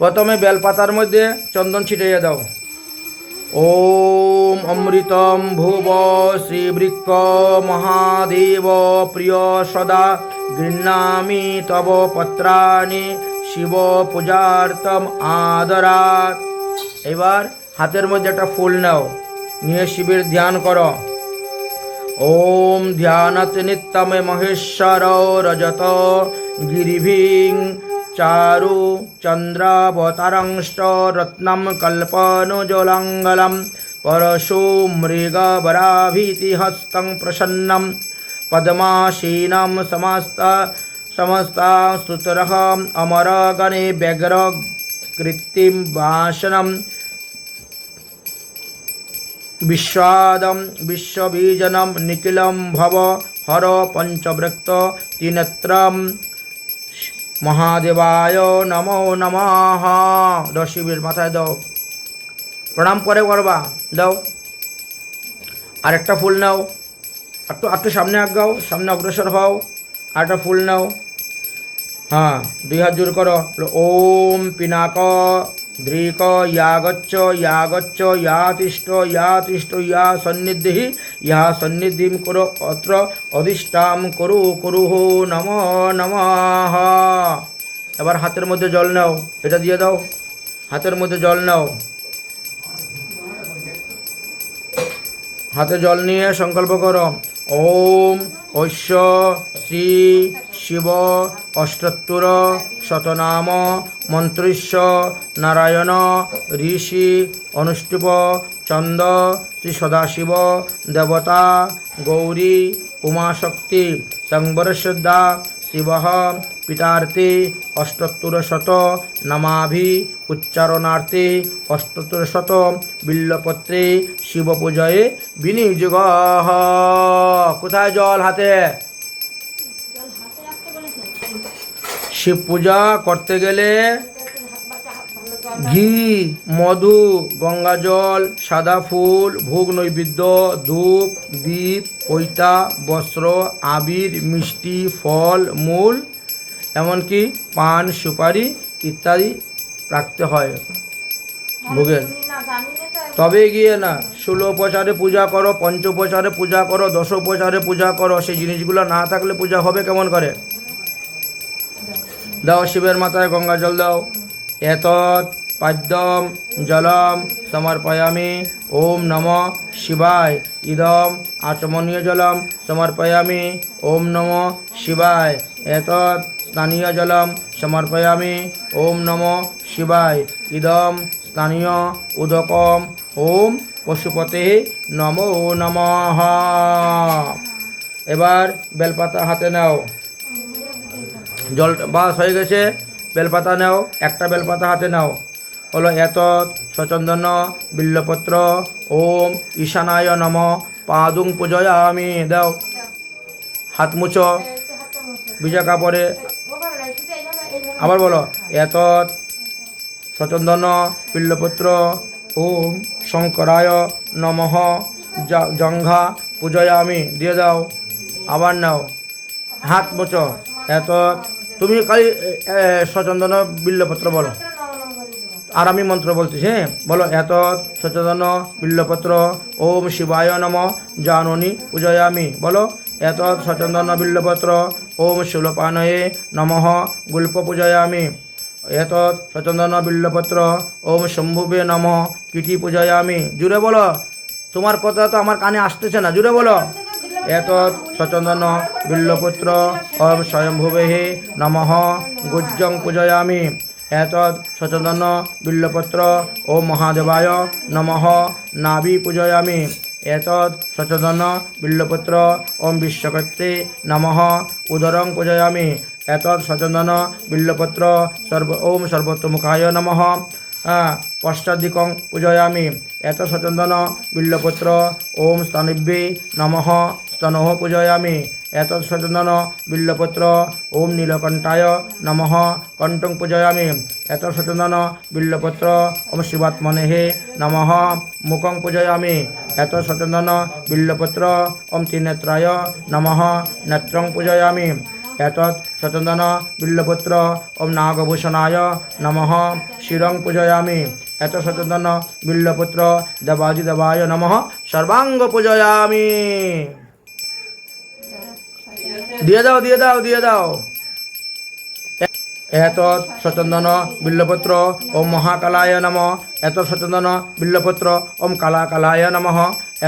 প্রথমে বেলপাতার মধ্যে চন্দন ছিটাইয়া দাও। ওম অমৃতম ভুব শ্রীবৃক্ষ মহাদেব প্রিয় সদা গৃহ্ণামি তব পত্রাণি শিব পূজার্থম আদরাত। এবার হাতের মধ্যে একটা ফুল নাও, নিয়ে শিবের ধ্যান করো। ওম ধ্যানত নিত্যমে মহেশ্বর রজত গিরিভিং चारु चन्द्रावतरंश्च परशु मृग बराभीति मृगवराभीतिहस्तं प्रसन्नं पद्मासीनं समस्त समस्ता गणे अमरगणे व्यग्रकृत्तिं भाषणं विश्वादं विश्वबीजनं निखिलं भव हर पंचवृत्त तिनत्रम् মহাদেবায় নমো নমঃ দাও শিবের মাথায় দাও প্রণাম করে করবা দাও আরেকটা ফুল নাও একটু একটু সামনে আগাও সামনে অগ্রসর হও আরেকটা ফুল নাও হ্যাঁ দুই হাত জোর করো ওম পিনাক ধ্রিক ইয়াগচ্ছ ইয়াগচ্ছ ইয়াতিষ্ঠ ইয়াতিষ্ঠ ইয়া সন্নিধি ইয়া সন্নিধিম করো, অত্র অধিষ্ঠাম করু করু হো নম নমঃ। এবার হাতের মধ্যে জল নাও, এটা দিয়ে দাও। হাতের মধ্যে জল নাও। হাতে জল নিয়ে সংকল্প করো। ওম ঐশ্য শ্রী শিব অষ্টোত্তর শতনাম মন্ত্রিস্য নারায়ণ ঋষি অনুষ্ঠুপ চন্দ শ্রী সদাশিব দেবতা গৌরী উমাশক্তি সংবরশ্রদ্ধা শিব পিতার্থে অষ্টোত্তর শত নামাভি উচ্চারণার্থে অষ্টোত্তর শত বিল্লপত্রে শিব পূজয়ে বিনিযোগ কোথায় জল হাতে? শিব পূজা করতে গেলে ঘি মধু গঙ্গা জল সাদা ফুল ভোগ নৈবেদ্য ধূপ দীপ পৈতা বস্ত্র আবির মিষ্টি ফল মূল এমনকি পান সুপারি ইত্যাদি রাখতে হয় ভোগের। তবে গিয়ে না ষোলো উপচারে পূজা করো পঞ্চোপচারে পূজা করো দশ উপচারে পূজা করো সেই জিনিসগুলো না থাকলে পূজা হবে কেমন করে? দাও শিবের মাথায় গঙ্গা জল দাও। এতৎ পাদ্যম জলম সমর্পয়ামি। ওম নম শিবায়। ইদম আচমনীয় জলম সমর্পয়ামি। ওম নম শিবায়। এতৎ স্নানীয় জলম সমর্পয়ামি। ওম নম শিবায়। ইদম স্থানীয় উদকম। ওম পশুপতে নমো নমঃ। এবার বেলপাতা হাতে নাও। জল বাস হয়ে গেছে। বেলপাতা নাও। একটা বেলপাতা হাতে নাও। হলো এত সচন্দন বিল্লপত্র। ওম ঈশানায় নম। পাদুং পূজয় আমি দাও। হাত মুছো। ভিজা কাপড়ে আবার বলো। এত সচন্দন বিল্লপত্র। ওম শঙ্করায় নমঃ। জঙ্ঘা পূজয় আমি দিয়ে দাও। আবার নাও। হাত মোচো এত। তুমি এ, সচন্দন বিল্লপত্র বলো। আর আমি মন্ত্র বলতেছি হ্যাঁ? বলো, এত সচন্দন বিল্লপত্র, ওম শিবায় নম, জাননী পূজয়ামি। বলো, এত সচন্দন বিল্লপত্র, ওম শিলপানয়ে নমঃ, গুল্প পূজয়ামি। এত সচন্দন বিল্লপত্র, ওম শম্ভুবে নম, কীটি পূজয়ামি। জুড়ে বলো, তোমার কথা তো আমার কানে আসতেছে না, জুড়ে বলো। এত সচন্দন বিল্লপুত্র, ওম স্বয়ম্ভুবে নমঃ, গুজ্জং পূজয়ামি। এত সচন্দন বিল্লপত্র ওম মহাদেবায় নমঃ। নাভি পূজয়ামি। এত সচন্দন বিল্লপত্র ওম বিশ্বকর্ত্রে নমঃ। উদরং পূজয়ামি। এত সচন্দন বিল্লপত্র সর্ব ওম সর্বোত্তমুখায় নমঃ। পশ্চাদিকং পূজয়ামি। এত সচন্দন বিল্লপত্র ওম স্তনিভ্যে নমঃ। স্তনহ পূজয়ামি। এত সচন্দন বিল্লপত্র। ওম নীলকণ্ঠায় নমঃ। কণ্ঠং পূজয়ামি। এত সচন্দন বিল্লপত্র। ওম শিবাত্মনেহে নমঃ। মুখং পূজয়ামি। এত সচন্দন বিল্লপত্র। ওম ত্রিনেত্রায় নমঃ। নেত্রং পূজয়ামি। এতৎ শতন্দন বিল্লপত্র। ওম নাগভূষণায় নমঃ। শিরং পূজয়ামি। এত শতন্দন বিল্লপত্র। দেবাজি দেবায় নমঃ। সর্বাঙ্গ পূজয়ামি। দিয়ে দাও দিয়ে দাও দিয়ে দাও। এত সচন্দন বিল্লপত্র ওম মহাকালায় নম। এত সচন্দন বিল্লপত্র ওম কালা কালায় নম।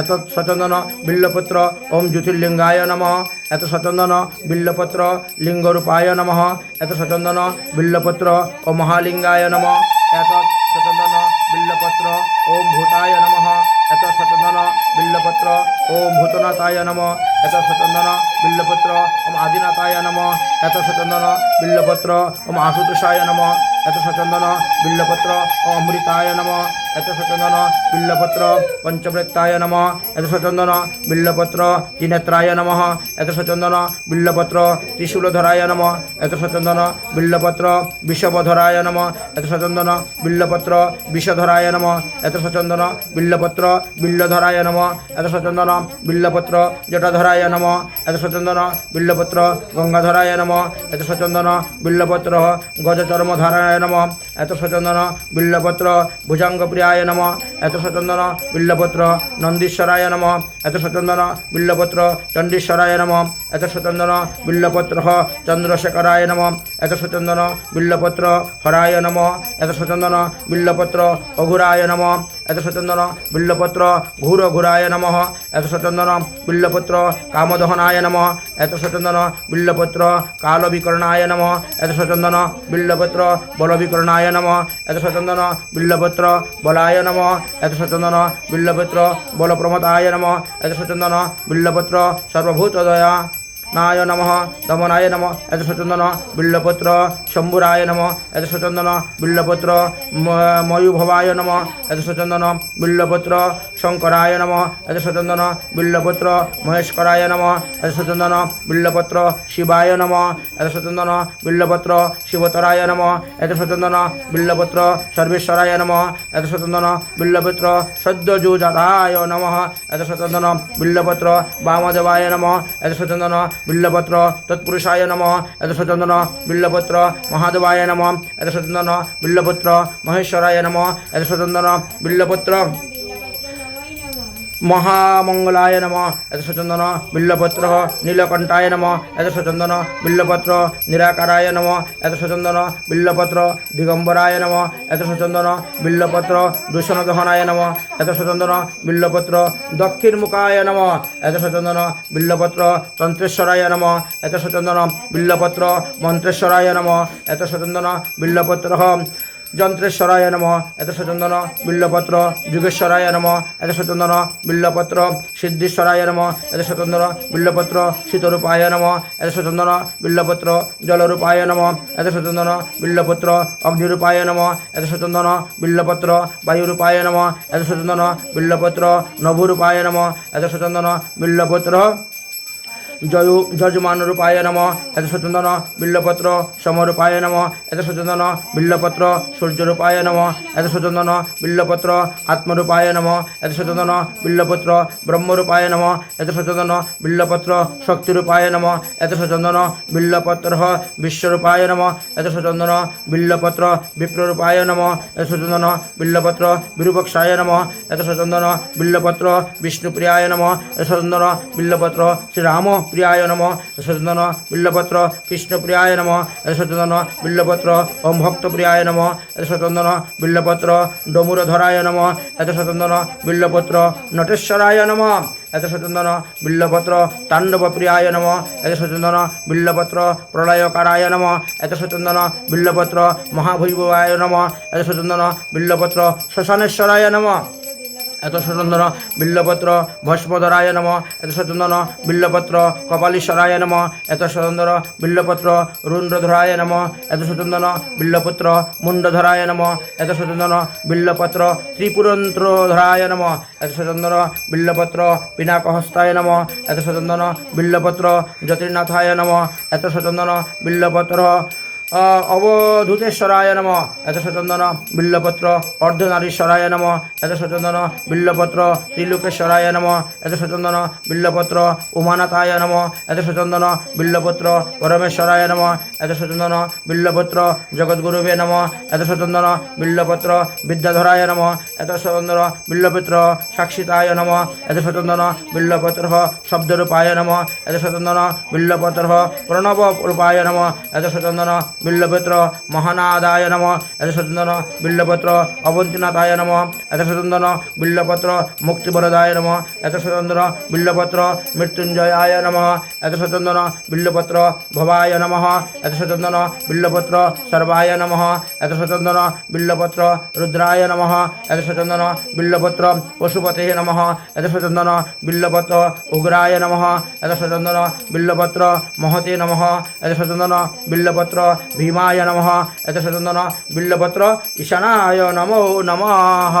এত সচন্দন বিল্লপত্র ওম জ্যোতির্লিঙ্গায় নম। এত সচন্দন বিল্লপত্র লিঙ্গরূপায় নম। এত সচন্দন বিল্লপত্র ও মহালিঙ্গায় নম। এত সচন্দন বিল্লপত্র ওম ভূতায় নম এত সচন্দন বিল্লপত্র ওম ভূতনাথায় নম এত সচন্দন বিল্লপত্র ওম আদিনাথায় নম এত সচন্দন বিল্লপত্র ওম আশুতোষায় নম এত সচন্দন বিল্লপত্র অমৃতায় নম এত সচন্দন বিল্লপত্র পঞ্চবৃত্তায় নম এত সচন্দন বিল্লপত্র ত্রিনেত্রায় নম এত সচন্দন বিল্লপত্র ত্রিশূলধরায় নম এত সচন্দন বিল্লপত্র বিষবধরায় নম এত সচন্দন বিল্লপত্র বিষধরায় নম এত সচন্দন বিল্লপত্র বিল্লধরায় নম এত সচন্দন বিল্লপত্র জটাধরায় নম এত সচন্দন বিল্লপত্র গঙ্গাধরায় নম এত সচন্দন বিল্লপত্র গজচর্মধারায় নম। এত সচন্দন বিল্লপত্র ভুজঙ্গ প্রিয়ায় নম। এত সচন্দন বিল্লপত্র নন্দীশ্বরায় নম। এত সচন্দন বিল্লপত্র চণ্ডীশ্বরায় নম। এত সচন্দন বিল্লপত্র চন্দ্রশেখরায় নম। এত সচন্দন বিল্লপত্র হরায় নম। এত সচন্দন বিল্লপত্র অঘুরায় নম। এত সচন্দন বিল্লপত্র ঘুর ঘুরায় নম। এত সচন্দন বিল্লপত্র কামদহনায় নম। এত সচন্দন বিল্লপত্র কালবিকরণায় নম। এত সচন্দন বিল্লপত্র বলবিকরণায় নম। এত সচন্দন বিল্লপত্র বলায় নম। এত সচন্দন বিল্লপত্র বলপ্রমতায় নম। এত বিল্লপত্র সর্বভূতদয়া নায় নম, দমনায় নম এত সচন্দন বিল্লপত্র, শম্ভুরায় নম এত সচন্দন বিল্লপত্র ময়ূভবায় নম এত সচন্দন শঙ্করায় নম এত সচন্দন বিল্লপত্র মহেশকরায় নম এত সচন্দন বিল্লপত্র শিবায় নম এত সচন্দন বিল্লপত্র শিবতরায় নম এত সচন্দন বিল্লপত্র সর্বেশ্বরায় নম এত সচন্দন বিল্লপত্র সদ্যযুজাতায় নম এত সচন্দন বিল্লপত্র বামদেবায় নম এত সচন্দন বিল্লপত্র তৎপুরুষায় নম এত সচন্দন বিল্লপত্র মহাদেবায় নম এত সচন্দন বিল্লপত্র মহেশ্বরায় নম এত সচন্দন বিল্লপত্র মহামঙ্গলায় নম। এত সচন্দন, বিল্লপত্র, নীলকণ্ঠায় নম। এত সচন্দন, বিল্লপত্র, নিরাকারায় নম। এত সচন্দন, বিল্লপত্র, দিগম্বরায় নম। এত সচন্দন, বিল্লপত্র, দূষণদহনায় নম। এত সচন্দন, বিল্লপত্র, দক্ষিণমুখায় নম। এত সচন্দন, বিল্লপত্র, তন্ত্রেশ্বরায় নম। এত সচন্দন, বিল্লপত্র, মন্ত্রেশ্বরায় নম। এত সচন্দন, বিল্লপত্র যন্ত্রেশ্বরায় নম। এত সচন্দন বিল্লপত্র যুগেশ্বরায় নম। এত সচন্দন বিল্লপত্র সিদ্ধেশ্বরায় নম। এত সচন্দন বিল্লপত্র শীতরূপায় নম। এত সচন্দন বিল্লপত্র জলরূপায় নম। এত সচন্দন বিল্লপত্র অগ্নিরূপায় নম। এত সচন্দন বিল্লপত্র বায়ুরূপায় নম। এত বিল্লপত্র নভুরূপায় নম। এত বিল্লপত্র জয়ু যজমান রূপায় নম এত সচন্দন বিল্লপত্র সমরূপায় নম এত সচন্দন বিল্লপত্র সূর্যরূপায় নম এত সচন্দন বিল্লপত্র আত্মরূপায় নম এত সচন্দন বিল্লপত্র ব্রহ্মরূপায় নম এত সচন্দন বিল্লপত্র শক্তিরূপায় নম এত সচন্দন বিল্লপত্র বিশ্বরূপায় নম এত সচন্দন বিল্লপত্র বিপ্ররূপায় নম এত সচন্দন বিল্লপত্র বিরূপক্ষায় নম এত সচন্দন বিল্লপত্র বিষ্ণুপ্রিয়ায় নম এত সচন্দন বিল্লপত্র শ্রীরাম প্রিয়ায় নম এত সচন্দন বিল্লপত্র কৃষ্ণপ্রিয়ায় নম এত সচন্দন বিল্লপত্র ওম ভক্তপ্রিয়ায় নম এত সচন্দন বিল্লপত্র ডমুরধরায় নম সচন্দন বিল্লপত্র নটেশ্বরায় নম এত বিল্লপত্র তাণ্ডবপ্রিয়ায় নম এত বিল্লপত্র প্রলয়কারায় নম এত বিল্লপত্র মহাভৈভবায় নম এত বিল্লপত্র শ্মশানেশ্বরায় নম এত সচন্দন বিল্লপত্র ভস্মধরায় নম। এত সচন্দন বিল্লপত্র কপালীশ্বরায় নম। এত সচন্দন বিল্লপত্র রুন্দ্রধরায় নম। এত সচন্দন বিল্লপত্র মুন্ডধরায় নম। এত সচন্দন বিল্লপত্র ত্রিপুরন্ত্রধরায় নম। এত সচন্দন বিল্লপত্র পিনাকহস্তায় নম। এত সচন্দন বিল্লপত্র জ্যোতির্নাথায় নম। এত সচন্দন বিল্লপত্র অবধূতেশ্বরায় নম। এত সচন্দন বিল্লপত্র, অর্ধনারীশ্বরায় নম। এত সচন্দন বিল্লপত্র, ত্রিলোকেশ্বরায় নম। এত সচন্দন বিল্লপত্র, উমানাথায় নম। এত সচন্দন বিল্লপত্র, পরমেশ্বরায় নম। এত সচন্দন বিল্লপত্র জগদ্গুরুবে নম এত সচন্দন বিল্লপত্র বিদ্যাধরায় নম এত সচন্দন বিল্লপত্র সাক্ষিতায় নম এত সচন্দন বিল্লপত্র শব্দরূপায় নম এত সচন্দন বিল্লপত্র প্রণব রূপায় নম এত সচন্দন বিল্লপত্র মহানাদায় নম এত সচন্দন বিল্লপত্র অবন্তিনাথায় নম এত সচন্দন বিল্লপত্র মুক্তিবরদায় নম এত সচন্দন বিল্লপত্র মৃত্যুঞ্জয়ায় নম এত সচন্দন বিল্লপত্র ভবায় নম এত সচন্দন বিল্লপত্র সর্বায় নম এত সচন্দন বিল্লপত্র রুদ্রায় নম এত সচন্দন বিল্লপত্র পশুপতে নম এত সচন্দন বিল্লপত্র উগ্রায় নম এত সচন্দন বিল্লপত্র মহতে নম এত সচন্দন বিল্লপত্র ভীমায় নম এত সচন্দন বিল্লপত্র ঈশানায় নমো নমঃ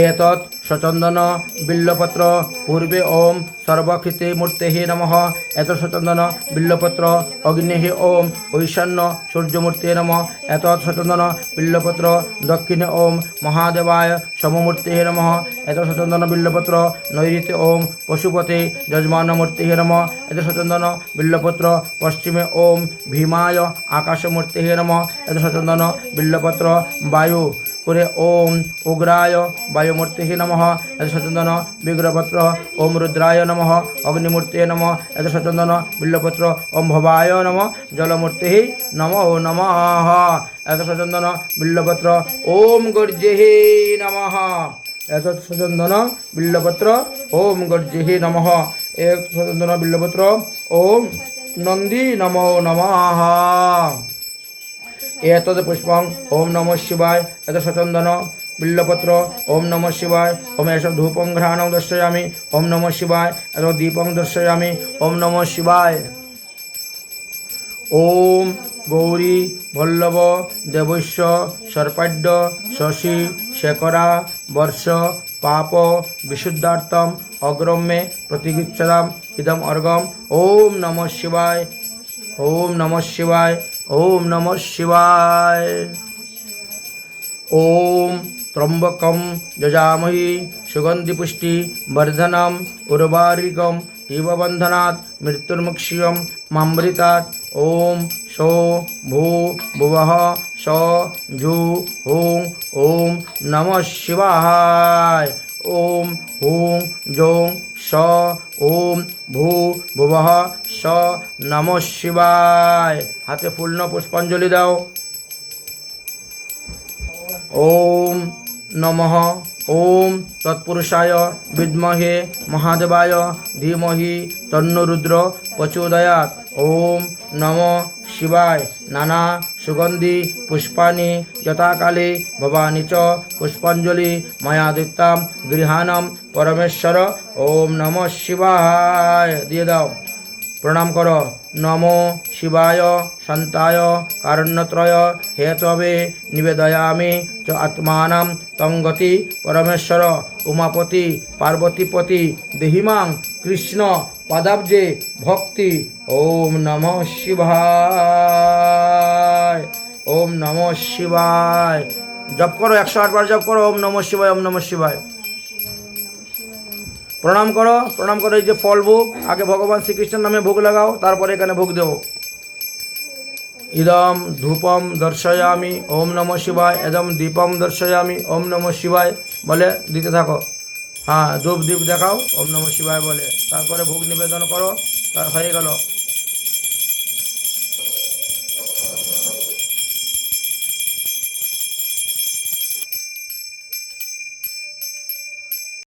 এতৎ সচন্দন বিল্লপত্র পূর্বে ওম সর্বক্ষিতে মূর্তে নম। এত সচন্দন বিল্লপত্র অগ্নি ওম ঐশান্য সূর্যমূর্তে নম। এতৎ সচন্দন বিল্লপত্র দক্ষিণে ওম মহাদেবায় সমমূর্তে নম। এত সচন্দন বিল্লপত্র নৈরিতে ওম পশুপতে যজমানমূর্তে নম। এত সচন্দন বিল্লপত্র পশ্চিমে ওম ভীমায় আকাশমূর্তে নম। এত সচন্দন বিল্লপত্র বায়ু করে ওম উগ্রায় বায়ুমূর্তি নম এত সচন্দন বিগ্রহপত্র ওম রুদ্রায় নম অগ্নিমূর্তি নম এত সচন্দন বিল্লপত্র ওম ভবায় নম জলমূর্তি নম ও নম এত সচন্দন বিল্লপত্র ওম গর্জে নম এত সচন্দন বিল্লপত্র ওম গর্জে নম এক সচন্দন বিল্লপত্র ওম নন্দী নমো নমঃ এতদ পুষ্পং ওম নম শিবায়, এত সচন্দন, বিল্লপত্র, ওম নম শিবায়, ওম এসব ধূপং ঘ্রাণং দর্শয়ামি, ওম নম শিবায়, এত দীপং দর্শয়ামি, ওম নম শিবায়। ওম গৌরী বল্লভ দেবস্য সর্পাঢ্য শশী শেখরা বর্ষ পাপ বিশুদ্ধার্থম অগ্রম্যে প্রতিগৃচ্ছদাম, ইদম অর্গম, ওম নম শিবায়, ওম নম শিবায়। ওম নম শিবায় ওম ত্রম্বকম যজামহি সুগন্ধিপুষ্টি বর্ধনম উর্বারিকম ইববন্ধনাৎ মৃত্যুর্মুক্ষিয়ম মামৃতাৎ ওম সো ভূ ভুবঃ স জু হুং ওম নম শিবায় ওম হুং জোং স ওম ভূ ভুবঃ স নম শিবায়। হাতে পূর্ণ পুষ্পাঞ্জলি দাও। ওম নমঃ, ওম তৎপুরুষায় বিদ্মহে মহাদেবায় ধীমহি তন্নরুদ্র প্রচোদয়াৎ ওম নম শিবায়। নানা সুগন্ধি পুষ্পাণি যথাকালে ভবানী চ পুষ্পাঞ্জলি ময়া দত্তাম গৃহাণম পরমেশ্বর। ওম নম শিবায়। দিয়ে দাও। প্রণাম কর। নম শিবায়, শান্তায়, কারণ্যত্রয়, হেতবে নিবেদয়ামি চ আত্মানাম তঙ্গতি পরমেশ্বর। উমাপতি, পার্বতীপতি, দেহিমাং কৃষ্ণ, পদাব্জে ভক্তি। ওম নম শিবায়, ওম নম শিবায়। জপ করো, একশো আটবার জপ করো, ওম নম শিবায়, ওম নম শিবায়। প্রণাম করো প্রণাম করো এই যে ফল ভোগ। আগে ভগবান শ্রীকৃষ্ণের নামে ভোগ লাগাও, তারপরে এখানে ভোগ দেবো। ইদম ধূপম দর্শয়ামি, ওম নম শিবায়। একদম দীপম দর্শয়ামি, ওম নম শিবায় বলে দিতে থাকো। হ্যাঁ ধূপ দীপ দেখাও, ওম নম শিবায় বলে। তারপরে ভোগ নিবেদন করো, তার হয়ে গেল।